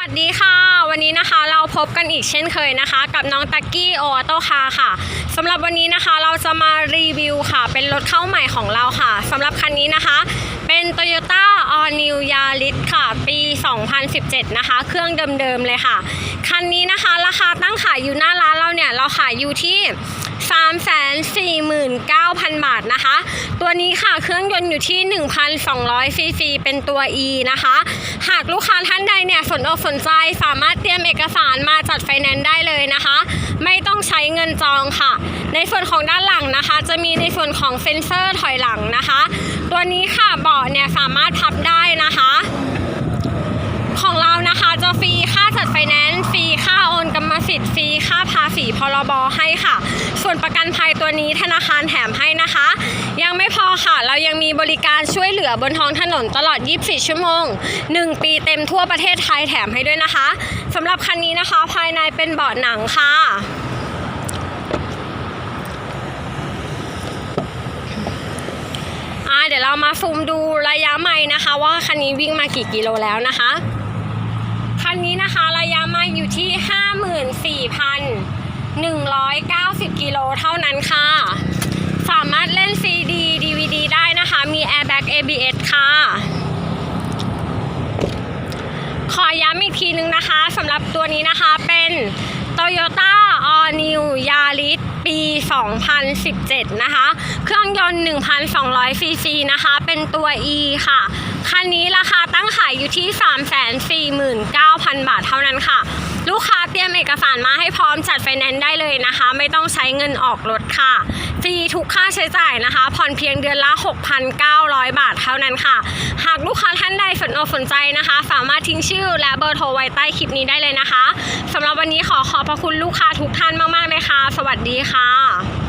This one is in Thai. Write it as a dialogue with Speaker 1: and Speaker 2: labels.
Speaker 1: วัสดีค่ะ วันนี้นะคะเราพบกันอีกเช่นเคยนะคะ กับน้องตักกี้โอโต้คาค่ะสำหรับวันนี้นะคะเราจะมารีวิวค่ะ เป็นรถเข้าใหม่ของเราค่ะสำหรับคันนี้นะคะ เป็น Toyota All New Yaris ค่ะ 2017 นะคะ เครื่องเดิมๆเลยค่ะ คันนี้นะคะ ราคาตั้งขายอยู่หน้าร้านเราเนี่ย เราขายอยู่ที่349,000 บาทนะคะ ตัวนี้ค่ะเครื่องยนต์อยู่ที่ 1,200ซีซีเป็นตัว E นะคะ หากลูกค้าท่านใดเนี่ยสนอกสนใจสามารถเตรียมเอกสารมาจัดไฟแนนซ์ได้เลยนะคะ ไม่ต้องใช้เงินจองค่ะ ในส่วนของด้านหลังนะคะ จะมีในส่วนของเซ็นเซอร์ถอยหลังนะคะ ตัวนี้ค่ะเบาะเนี่ยสามารถพับได้ สิทธิ์ฟรีค่าภาษีพรบให้ค่ะ ส่วนประกันภัยตัวนี้ธนาคารแถมให้นะคะ ยังไม่พอค่ะ เรายังมีบริการช่วยเหลือบนท้องถนนตลอด 24 ชั่วโมง 1 ปีเต็มทั่วประเทศไทยแถมให้ด้วยนะคะสำหรับคันนี้นะคะภายในเป็นเบาะหนังค่ะเดี๋ยวเรามาซูมดูระยะไม่นะคะ ว่าคันนี้วิ่งมากี่กิโลแล้วนะคะ คันนี้นะคะระยะไม่อยู่ที่ 54,190 กิโลเท่านั้นค่ะ สามารถเล่น CD DVD ได้นะคะ มี Airbag ABS ค่ะ ขอย้ำอีกทีนึงนะคะสำหรับตัวนี้นะคะเป็น Toyota All New Yaris ปี 2017 นะคะ เครื่องยนต์ 1,200 ซีซีนะคะ เป็นตัว E ค่ะ คันนี้ราคาตั้งขายอยู่ที่ 349,000 บาทเท่านั้นค่ะ ลูกค้า เตรียมเอกสารมาให้พร้อมจัดไฟแนนซ์ได้เลยนะคะ ไม่ต้องใช้เงินออกรถค่ะ ฟรีทุกค่าใช้จ่ายนะคะ ผ่อนเพียงเดือนละ 6,900 บาทเท่านั้นค่ะ หากลูกค้าท่านใดสนอกสนใจนะคะ สามารถทิ้งชื่อและเบอร์โทรไว้ใต้คลิปนี้ได้เลยนะคะสำหรับวันนี้ขอขอบพระคุณลูกค้าทุกท่านมากๆเลยค่ะสวัสดีค่ะ